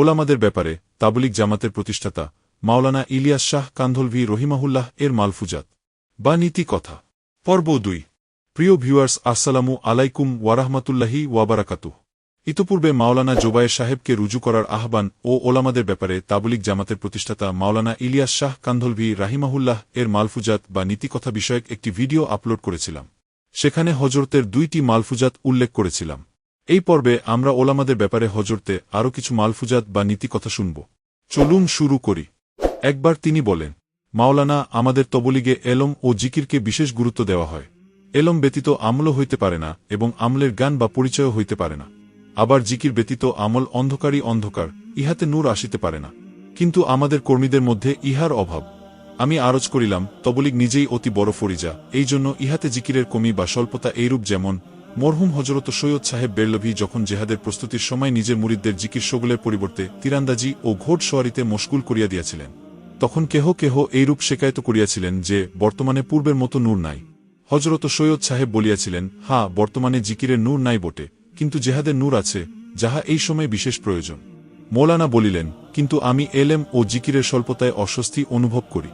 ওলামাদের ব্যাপারে তাবলিক জামাতের প্রতিষ্ঠাতা মাওলানা ইলিয়াস শাহ কান্ধলভি রহিমাহুল্লাহ এর মালফুজাত। বা নীতি কথা। পর্ব দুই। প্রিয় ভিউয়ার্স, আসসালামু আলাইকুম ওয়ারাহমাতুল্লাহি ওয়াবারাকাতু ইতপূর্বে মাওলানা জোবায়ের সাহেবকে রুজু করার আহ্বান ও ওলামাদের ব্যাপারে তাবলিক জামাতের প্রতিষ্ঠাতা মাওলানা ইলিয়াস শাহ কান্ধলভি রাহিমাহুল্লাহ এর মালফুজাত বা নীতিকথা বিষয়ক একটি ভিডিও আপলোড করেছিলাম। সেখানে হজরতের দুইটি মালফুজাত উল্লেখ করেছিলাম। এই পর্বে আমরা ওলামাদের ব্যাপারে হজরতে আরও কিছু মালফুজাত বা নীতি কথা শুনব। চলুন শুরু করি। একবার তিনি বলেন, মাওলানা, আমাদের তবলিগে এলম ও জিকিরকে বিশেষ গুরুত্ব দেওয়া হয়। এলম ব্যতীত আমলও হইতে পারে না এবং আমলের জ্ঞান বা পরিচয়ও হইতে পারে না। আবার জিকির ব্যতীত আমল অন্ধকারই অন্ধকার, ইহাতে নূর আসিতে পারে না। কিন্তু আমাদের কর্মীদের মধ্যে ইহার অভাব। আমি আরজ করিলাম, তবলিগ নিজেই অতি বড় ফরিজা এই জন্য ইহাতে জিকিরের কমি বা স্বল্পতা এইরূপ যেমন মরহুম হজরত সৈয়দ সাহেব বেরলভি যখন জেহাদের প্রস্তুতির সময় নিজের মুরিদদের জিকির সগুলের পরিবর্তে তীরান্দাজি ও ঘোট সোয়ারিতে মশগুল করিয়া দিয়াছিলেন, তখন কেহ কেহ এইরূপ শেকায়ত করিয়াছিলেন যে বর্তমানে পূর্বের মতো নূর নাই। হজরত সৈয়দ সাহেব বলিয়াছিলেন হা বর্তমানে জিকিরের নূর নাই বটে, কিন্তু জেহাদের নূর আছে, যাহা এই সময় বিশেষ প্রয়োজন। মৌলানা বলিলেন, কিন্তু আমি এলেম ও জিকিরের স্বল্পতায় অস্বস্তি অনুভব করি,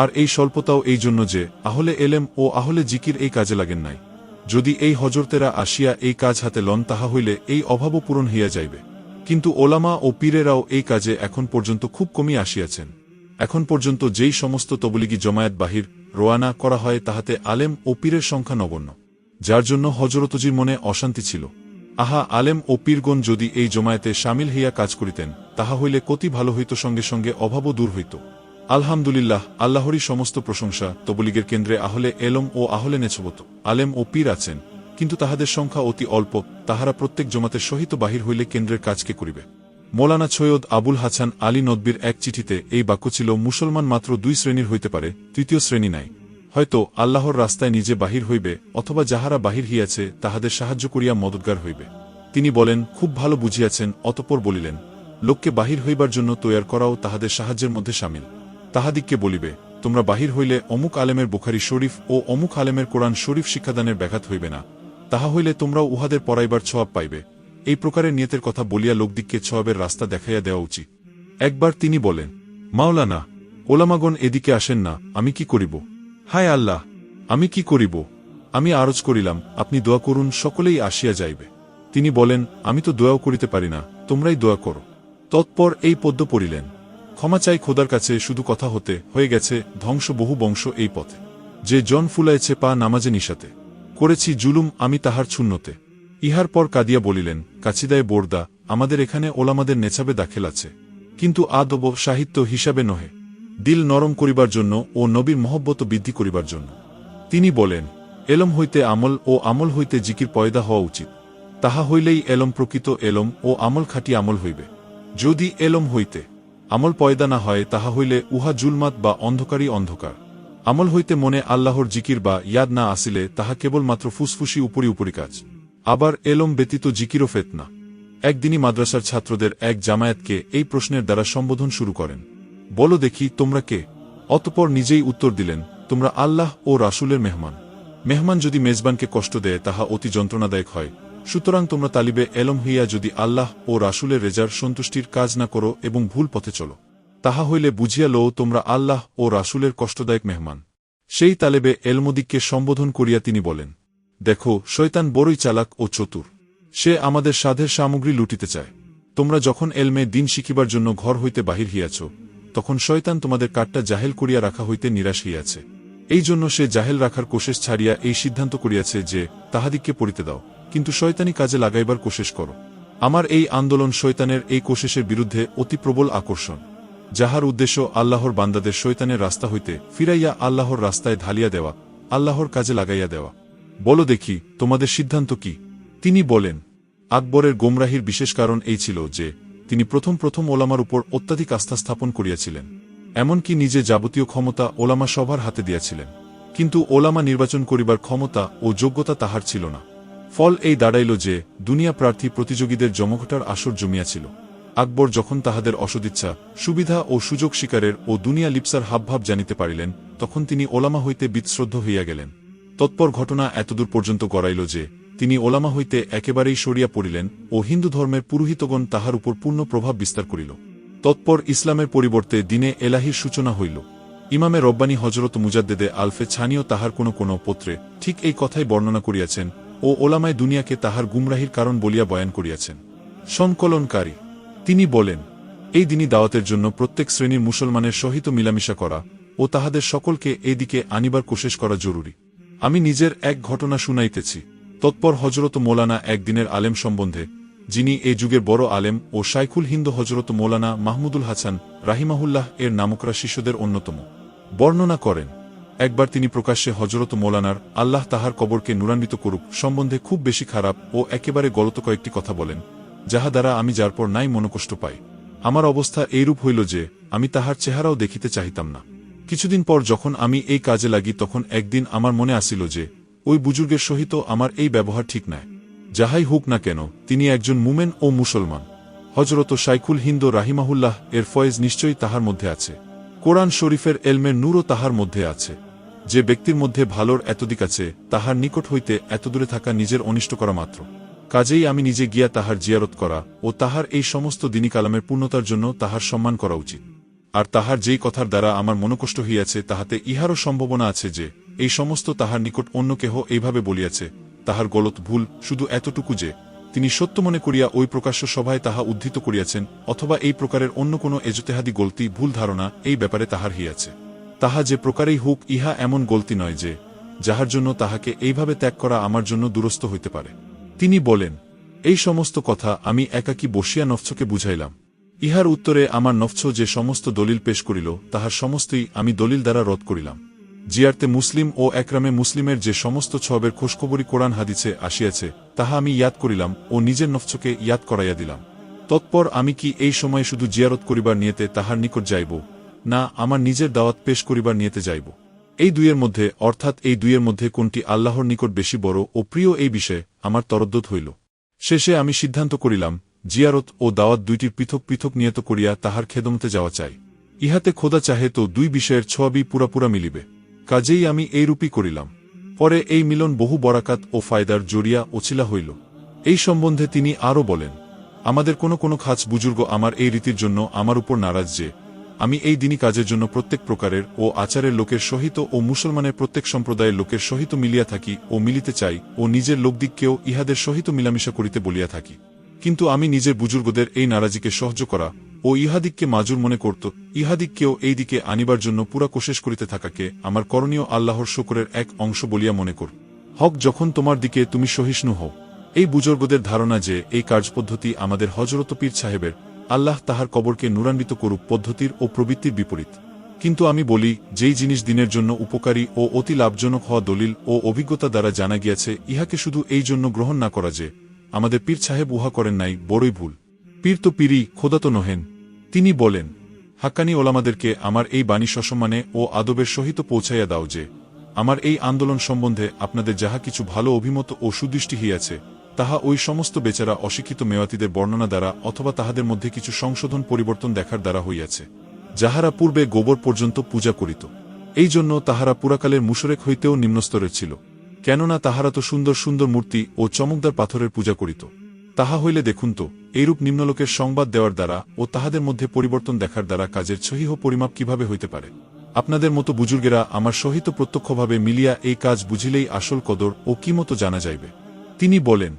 আর এই স্বল্পতাও এই জন্য যে, আহলে এলেম ও আহলে জিকির এই কাজে লাগেন নাই। যদি এই হজরতেরা আসিয়া এই কাজ হাতে লন তাহা হইলে এই অভাবও পূরণ হইয়া যাইবে। কিন্তু ওলামা ও পীরেরাও এই কাজে এখন পর্যন্ত খুব কমই আসিয়াছেন। এখন পর্যন্ত যেই সমস্ত তবলিগি জমায়েত বাহির রোয়ানা করা হয় তাহাতে আলেম ও পীরের সংখ্যা নগণ্য। যার জন্য হজরতজির মনে অশান্তি ছিল। আহা, আলেম ও পীরগণ যদি এই জমায়েতে সামিল হইয়া কাজ করিতেন, তাহা হইলে কতি ভালো হইত সঙ্গে সঙ্গে অভাবও দূর হইত। আলহামদুলিল্লাহ, আল্লাহরই সমস্ত প্রশংসা, তবলিগের কেন্দ্রে আহলে এলম ও আহলে নেছবত। আলেম ও পীর আছেন, কিন্তু তাহাদের সংখ্যা অতি অল্প, তাহারা প্রত্যেক জমাতের সহিত বাহির হইলে কেন্দ্রের কাজকে করিবে। মৌলানা সৈয়দ আবুল হাসান আলী নদবির এক চিঠিতে এই বাক্য ছিল, মুসলমান মাত্র দুই শ্রেণির হইতে পারে, তৃতীয় শ্রেণি নাই। হয়তো আল্লাহর রাস্তায় নিজে বাহির হইবে, অথবা যাহারা বাহির হইয়াছে, তাহাদের সাহায্য করিয়া মদতগার হইবে। তিনি বলেন, খুব ভালো বুঝিয়াছেন, অতপর বলিলেন, লোককে বাহির হইবার জন্য তৈয়ার করাও তাহাদের সাহায্যের মধ্যে সামিল। তাহাদিককে বলিবে, তোমরা বাহির হইলে অমুক আলেমের বুখারি শরীফ ও অমুক আলেমের কোরআন শরীফ শিক্ষাদানের ব্যাঘাত হইবে না। তাহা হইলে তোমরাও উহাদের পড়াইবার ছোয়াব পাইবে। এই প্রকারের নিয়তের কথা বলিয়া লোকদিককে ছোয়াবের রাস্তা দেখাইয়া দেওয়া উচিত। একবার তিনি বলেন, মাওলানা, ওলামাগণ এদিকে আসেন না, আমি কি করিব? হায় আল্লাহ, আমি কি করিব? আমি আরজ করিলাম, আপনি দোয়া করুন, সকলেই আসিয়া যাইবে। তিনি বলেন, আমি তো দোয়াও করিতে পারি না, তোমরাই দোয়া করো। তৎপর এই পদ্য পড়িলেন। ক্ষমা চাই খোদার কাছে, শুধু কথা হতে, হয়ে গেছে, ধ্বংস বহু বংশ এই পথে। যে জন ফুলাইছে পা নামাজে নিশাতে। করেছি জুলুম, আমি তাহার শূন্যতে ইহার পর কাদিয়া বলিলেন, কাছিদায় বোরদা, আমাদের এখানে ওলামাদের নেছাবে দাখেল আছে। কিন্তু আদব সাহিত্য হিসাবে নহে। দিল নরম করিবার জন্য ও নবীর মহব্বত বৃদ্ধি করিবার জন্য। তিনি বলেন, এলম হইতে আমল ও আমল হইতে জিকির পয়দা হওয়া উচিত। তাহা হইলেই এলম প্রকৃত এলম ও আমল খাটি আমল হইবে। যদি এলম হইতে আমল পয়দা না হয় তাহা হইলে উহা জুলমাত বা অন্ধকারই অন্ধকার। আমল হইতে মনে আল্লাহর জিকির বা ইয়াদ না আসিলে তাহা কেবলমাত্র ফুসফুসি উপরি উপরি কাজ। আবার এলম ব্যতীত জিকিরও ফেতনা। একদিনই মাদ্রাসার ছাত্রদের এক জামায়াতকে এই প্রশ্নের দ্বারা সম্বোধন শুরু করেন। বলো দেখি, তোমরা কে? অতপর নিজেই উত্তর দিলেন, তোমরা আল্লাহ ও রাসুলের মেহমান। মেহমান যদি মেজবানকে কষ্ট দেয়, তাহা অতি যন্ত্রণাদায়ক হয়। সুতরাং তোমরা তালিবে এলম হইয়া যদি আল্লাহ ও রাসুলের রেজার সন্তুষ্টির কাজ না করো এবং ভুল পথে চলো, তাহা হইলে বুঝিয়া লও তোমরা আল্লাহ ও রাসুলের কষ্টদায়ক মেহমান। সেই তালেবে এলমদিককে সম্বোধন করিয়া তিনি বলেন, দেখো, শয়তান বড়ই চালাক ও চতুর। সে আমাদের সাধের সামগ্রী লুটিতে চায়। তোমরা যখন এলমে দিন শিখিবার জন্য ঘর হইতে বাহির হইয়াছ, তখন শয়তান তোমাদের কাঠটা জাহেল করিয়া রাখা হইতে নিরাশ হইয়াছে। এই জন্য সে জাহেল রাখার কোশেষ ছাড়িয়া এই সিদ্ধান্ত করিয়াছে যে তাহাদিককে পড়িতে দাও। কিন্তু শয়তানি কাজে লাগাইবার কোশেষ করো। আমার এই আন্দোলন শৈতানের এই কোশেষের বিরুদ্ধে অতি প্রবল আকর্ষণ, যাহার উদ্দেশ্য আল্লাহর বান্দাদের শৈতানের রাস্তা হইতে ফিরাইয়া আল্লাহর রাস্তায় ঢালিয়া দেওয়া, আল্লাহর কাজে লাগাইয়া দেওয়া। বলো দেখি, তোমাদের সিদ্ধান্ত কি? তিনি বলেন, আকবরের গোমরাহির বিশেষ কারণ এই ছিল যে, তিনি প্রথম প্রথম ওলামার উপর অত্যাধিক আস্থা স্থাপন করিয়াছিলেন, এমনকি নিজে যাবতীয় ক্ষমতা ওলামা সভার হাতে দিয়াছিলেন। কিন্তু ওলামা নির্বাচন করিবার ক্ষমতা ও যোগ্যতা তাহার ছিল না। ফল এই দাঁড়াইল যে দুনিয়া প্রার্থী প্রতিযোগীদের জমঘটার আসর জমিয়াছিল। আকবর যখন তাহাদের অসদিচ্ছা, সুবিধা ও সুযোগ শিকারের ও দুনিয়া লিপসার হাবভাব জানিতে পারিলেন, তখন তিনি ওলামা হইতে বিৎশ্রদ্ধ হইয়া গেলেন। তৎপর ঘটনা এতদূর পর্যন্ত গড়াইল যে, তিনি ওলামা হইতে একেবারেই সরিয়া পড়িলেন ও হিন্দু ধর্মের পুরোহিতগণ তাহার উপর পূর্ণ প্রভাব বিস্তার করিল। তৎপর ইসলামের পরিবর্তে দিনে এলাহির সূচনা হইল। ইমামে রব্বানী হজরত মুজাদ্দেদে আলফে ছানিও তাহার কোনো কোনো পত্রে ঠিক এই কথাই বর্ণনা করিয়াছেন ও ওলামায় দুনিয়াকে তাহার গুমরাহির কারণ বলিয়া বয়ান করিয়াছেন। সংকলনকারী, তিনি বলেন, এই দিনই দাওয়াতের জন্য প্রত্যেক শ্রেণির মুসলমানের সহিত মিলামিশা করা ও তাহাদের সকলকে এদিকে আনিবার কোশেষ করা জরুরি। আমি নিজের এক ঘটনা শুনাইতেছি। তৎপর হজরত মৌলানা একদিনের আলেম সম্বন্ধে, যিনি এই যুগের বড় আলেম ও শাইখুল হিন্দ হজরত মৌলানা মাহমুদুল হাসান রাহিমাহুল্লাহ এর নামকরা শিষ্যদের অন্যতম, বর্ণনা করেন একবার তিনি প্রকাশ্যে হজরত মৌলানার আল্লাহ তাহার কবরকে নুরান্বিত করুক সম্বন্ধে খুব বেশি খারাপ ও একেবারে গলত কয়েকটি কথা বলেন, যাহা দ্বারা আমি যার পর নাই মনোকষ্ট পাই। আমার অবস্থা এইরূপ হইল যে, আমি তাহার চেহারাও দেখিতে চাহিতাম না। কিছুদিন পর যখন আমি এই কাজে লাগি তখন একদিন আমার মনে আসিল যে, ওই বুজুর্গের সহিত আমার এই ব্যবহার ঠিক নয় যাহাই হোক না কেন, তিনি একজন মুমেন ও মুসলমান। হজরত শাইখুল হিন্দ রাহিমাহুল্লাহ এর ফয়েজ নিশ্চয়ই তাহার মধ্যে আছে। কোরআন শরীফের এলমের নূরও তাহার মধ্যে আছে। যে ব্যক্তির মধ্যে ভালোর এতদিক আছে, তাহার নিকট হইতে এত দূরে থাকা নিজের অনিষ্ট করা মাত্র। কাজেই আমি নিজে গিয়া তাহার জিয়ারত করা ও তাহার এই সমস্ত দিনী কালামের পূর্ণতার জন্য তাহার সম্মান করা উচিত। আর তাহার যেই কথার দ্বারা আমার মনকষ্ট হইয়াছে, তাহাতে ইহারও সম্ভাবনা আছে যে, এই সমস্ত তাহার নিকট অন্য কেহ এইভাবে বলিয়াছে, তাহার গলত ভুল শুধু এতটুকু যে, তিনি সত্য মনে করিয়া ওই প্রকাশ্য সভায় তাহা উদ্ধৃত করিয়াছেন, অথবা এই প্রকারের অন্য কোনো এজতেহাদি গলতি ভুল ধারণা এই ব্যাপারে তাহার হইয়াছে। তাহা যে প্রকারেই হোক, ইহা এমন গলতি নয় যে, যাহার জন্য তাহাকে এইভাবে ত্যাগ করা আমার জন্য দুরস্থ হইতে পারে। তিনি বলেন, এই সমস্ত কথা আমি একাকী বসিয়া নফছকে বুঝাইলাম। ইহার উত্তরে আমার নফছ যে সমস্ত দলিল পেশ করিল, তাহার সমস্তই আমি দলিল দ্বারা রদ করিলাম। জিয়ারতে মুসলিম ও একরামে মুসলিমের যে সমস্ত ছবের খোঁজখবরী কোরআন হাদিছে আসিয়াছে, তাহা আমি ইয়াদ করিলাম ও নিজের নফছকে ইয়াদ করাইয়া দিলাম। তৎপর আমি কি এই সময়ে শুধু জিয়ারত করিবার নিয়েতে তাহার নিকট যাইব? না, আমার নিজের দাওয়াত পেশ করিবার নিয়েতে যাইব। এই দুইয়ের মধ্যে, অর্থাৎ এই দুইয়ের মধ্যে কোনটি আল্লাহর নিকট বেশি বড় ও প্রিয় এই বিষয়ে আমার তরদ্দত হইল। শেষে আমি সিদ্ধান্ত করিলাম, জিয়ারত ও দাওয়াত দুইটির পৃথক পৃথক নিয়ত করিয়া তাহার খেদমতে যাওয়া চাই। ইহাতে খোদা চাহে তো দুই বিষয়ের ছোয়াবি পুরাপুরা মিলিবে। কাজেই আমি এইরূপই করিলাম। পরে এই মিলন বহু বরাকাত ও ফায়দার জড়িয়া ওছিলা হইল। এই সম্বন্ধে তিনি আরও বলেন, আমাদের কোনো কোনো খাস বুজুর্গ আমার এই রীতির জন্য আমার উপর নারাজ যে আমি এই দিনই কাজের জন্য প্রত্যেক প্রকারের ও আচারের লোকের সহিত ও মুসলমানের প্রত্যেক সম্প্রদায়ের লোকের সহিত মিলিয়া থাকি ও মিলিতে চাই ও নিজের লোকদিককেও ইহাদের সহিত মিলামিশা করিতে বলিয়া থাকি। কিন্তু আমি নিজের বুজুর্গদের এই নারাজিকে সহ্য করা ও ইহাদিককে মাজুর মনে করত ইহাদিককেও এই দিকে আনিবার জন্য পুরা কোশেষ করিতে থাকাকে আমার করণীয় আল্লাহর শকরের এক অংশ বলিয়া মনে কর। হক, যখন তোমার দিকে তুমি সহিষ্ণু হও, এই বুজুর্গদের ধারণা যে এই কার্যপদ্ধতি আমাদের হজরত পীর সাহেবের আল্লাহ তাহার কবরকে নুরান্বিত করুক পদ্ধতির ও প্রবৃত্তির বিপরীত। কিন্তু আমি বলি, যেই জিনিস দিনের জন্য উপকারী ও অতি লাভজনক হওয়া দলিল ও অভিজ্ঞতা দ্বারা জানা গিয়াছে, ইহাকে শুধু এই জন্য গ্রহণ না করা যে, আমাদের পীর সাহেব উহা করেন নাই, বড়ই ভুল। পীর তো পীরই, খোদা তো নহেন। তিনি বলেন, হাক্কানি ওলামাদেরকে আমার এই বাণী সসম্মানে ও আদবের সহিত পৌঁছাইয়া দাও যে, আমার এই আন্দোলন সম্বন্ধে আপনাদের যাহা কিছু ভালো অভিমত ও সুদৃষ্টি হইয়াছে তাহা ওই সমস্ত বেচারা অশিক্ষিত মেওয়াতিদের বর্ণনা দ্বারা অথবা তাহাদের মধ্যে কিছু সংশোধন পরিবর্তন দেখার দ্বারা হইয়াছে, যাহারা পূর্বে গোবর পর্যন্ত পূজা করিত। এই জন্য তাহারা পুরাকালের মুশরেক হইতেও নিম্নস্তরের ছিল, কেননা তাহারা তো সুন্দর সুন্দর মূর্তি ও চমকদার পাথরের পূজা করিত। তাহা হইলে দেখুন তো, এইরূপ নিম্নলোকের সংবাদ দেওয়ার দ্বারা ও তাহাদের মধ্যে পরিবর্তন দেখার দ্বারা কাজের সহিহ পরিমাপ কীভাবে হইতে পারে? আপনাদের মতো বুজুর্গেরা আমার সহিত প্রত্যক্ষভাবে মিলিয়া এই কাজ বুঝিলেই আসল কদর ও কি মতো জানা যাইবে? তিনি বলেন,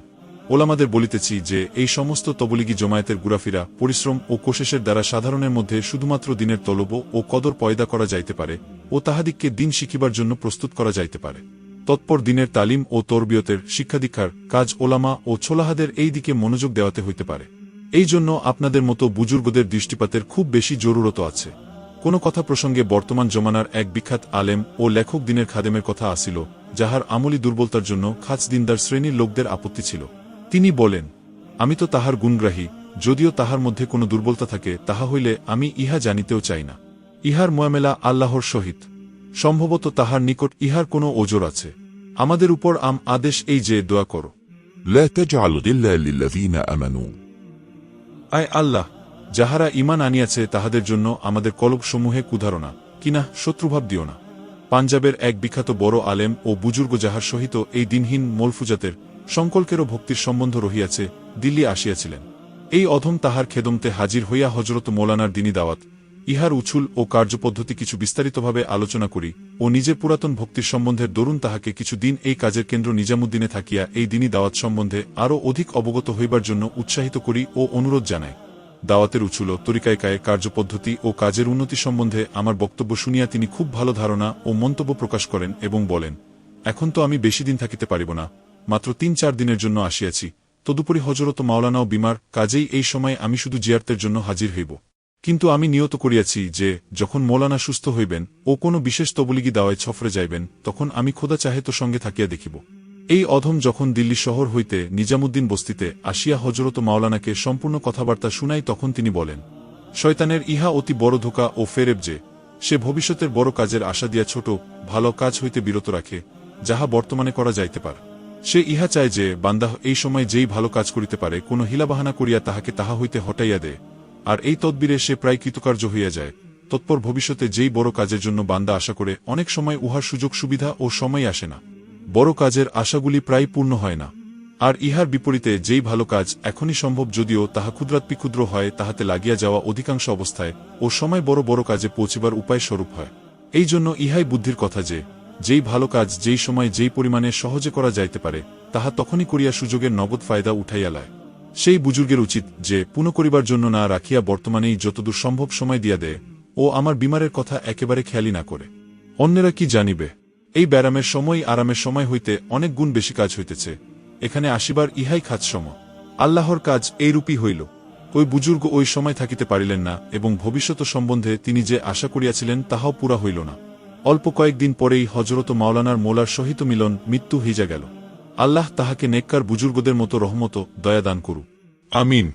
ওলামাদের বলিতেছি যে, এই সমস্ত তবলিগি জমায়েতের গুরাফিরা পরিশ্রম ও কোশেষের দ্বারা সাধারণের মধ্যে শুধুমাত্র দিনের তলব ও কদর পয়দা করা যাইতে পারে ও তাহাদিককে দিন শিখিবার জন্য প্রস্তুত করা যাইতে পারে। তৎপর দিনের তালিম ও তরবিয়তের শিক্ষাদীক্ষার কাজ ওলামা ও ছোলাহাদের এই দিকে মনোযোগ দেওয়াতে হইতে পারে। এই জন্য আপনাদের মতো বুজুর্গদের দৃষ্টিপাতের খুব বেশি জরুরত আছে। কোনো কথা প্রসঙ্গে বর্তমান জমানার এক বিখ্যাত আলেম ও লেখক দিনের খাদেমের কথা আসিল যাহার আমলি দুর্বলতার জন্য খাজ দিনদার শ্রেণীর লোকদের আপত্তি ছিল তিনি বলেন আমি তো তাহার গুণগ্রাহী যদিও তাহার মধ্যে কোনো দুর্বলতা থাকে তাহা হইলে আমি ইহা জানিতেও চাই না ইহার ময়ামেলা আল্লাহর সহিত সম্ভবত তাহার নিকট ইহার কোনো ওজোর আছে আমাদের উপর আম আদেশ এই যে দোয়া করো لا تجعل غلا للذين آمنوا আয় আল্লাহ যাহারা ইমান আনিয়াছে, তাহাদের জন্য আমাদের কলবসমূহে কুধারণা। কিনা শত্রুভাব দিও না। পাঞ্জাবের এক বিখ্যাত বড় আলেম ও বুজুর্গ যাহার সহিত এই দিনহীন মলফুজাতের সংকল্পেরও ভক্তির সম্বন্ধ রহিয়াছে, দিল্লি আসিয়াছিলেন। এই অধম তাহার খেদমতে হাজির হইয়া হজরত মৌলানার দিনী দাওয়াত। ইহার উছুল ও কার্যপদ্ধতি কিছু বিস্তারিতভাবে আলোচনা করি ও নিজের পুরাতন ভক্তির সম্বন্ধের দরুন তাহাকে কিছু দিন এই কাজের কেন্দ্র নিজামুদ্দিনে থাকিয়া এই দিনই দাওয়াত সম্বন্ধে আরও অধিক অবগত হইবার জন্য উৎসাহিত করি ও অনুরোধ জানাই। দাওয়াতের উছুল তরিকায়কায় কার্যপদ্ধতি ও কাজের উন্নতি সম্বন্ধে আমার বক্তব্য শুনিয়া তিনি খুব ভালো ধারণা ও মন্তব্য প্রকাশ করেন এবং বলেন, এখন তো আমি বেশি দিন থাকিতে পারিব না, মাত্র তিন চার দিনের জন্য আসিয়াছি। তদুপরি হজরত মাওলানাও বিমার কাজেই এই সময় আমি শুধু জিয়ার্তের জন্য হাজির হইব। কিন্তু আমি নিয়ত করিয়াছি যে, যখন মৌলানা সুস্থ হইবেন ও কোনো বিশেষ তবলিগি দাওয়ায় ছফরে যাইবেন, তখন আমি খোদা চাহে তো সঙ্গে থাকিয়া দেখিব। এই অধম যখন দিল্লি শহর হইতে নিজামুদ্দিন বস্তিতে আসিয়া হজরত মাওলানাকে সম্পূর্ণ কথাবার্তা শুনাই তখন তিনি বলেন, শয়তানের ইহা অতি বড় ধোকা ও ফেরেব যে, সে ভবিষ্যতের বড় কাজের আশা দিয়া ছোট, ভালো কাজ হইতে বিরত রাখে, যাহা বর্তমানে করা যাইতে পার। সে ইহা চায় যে, বান্দা এই সময় যেই ভালো কাজ করিতে পারে, কোন হিলাবাহানা করিয়া তাহাকে তাহা হইতে হটাইয়া দেয়। আর এই তদ্বিরে সে প্রায় কৃতকার্য হইয়া যায়। তৎপর ভবিষ্যতে যেই বড় কাজের জন্য বান্দা আশা করে, অনেক সময় উহার সুযোগ সুবিধা ও সময় আসে না। বড় কাজের আশাগুলি প্রায় পূর্ণ হয় না। আর ইহার বিপরীতে যেই ভালো কাজ এখনই সম্ভব যদিও তাহা ক্ষুদ্রাত্মি ক্ষুদ্র হয়, তাহাতে লাগিয়া যাওয়া অধিকাংশ অবস্থায় ও সময় বড় বড় কাজে পৌঁছিবার উপায় স্বরূপ হয়। এই জন্য ইহাই বুদ্ধির কথা যে, যেই ভালো কাজ যেই সময় যেই পরিমাণে সহজে করা যাইতে পারে, তাহা তখনই করিয়া সুযোগের নগদ ফায়দা উঠাইয়া লায়। সেই বুজুর্গের উচিত যে, পুনঃ করিবার জন্য না রাখিয়া বর্তমানেই যতদূর সম্ভব সময় দিয়া দেয় ও আমার বিমারের কথা একেবারে খেয়ালি না করে। অন্যেরা কি জানিবে? এই ব্যারামের সময় আরামের সময় হইতে অনেক গুণ বেশি কাজ হইতেছে। এখানে আসিবার ইহাই খাজ সম আল্লাহর কাজ এইরূপই হইল। ওই বুজুর্গ ওই সময় থাকিতে পারিলেন না এবং ভবিষ্যৎ সম্বন্ধে তিনি যে আশা করিয়াছিলেন তাহাও পুরা হইল না। অল্প কয়েকদিন পরেই হজরত মাওলানার মোলার সহিত মিলন মৃত্যু হইজা গেল। আল্লাহ তাহাকে নেককার বুজুর্গদের মতো রহমত দয়াদান করু আমিন।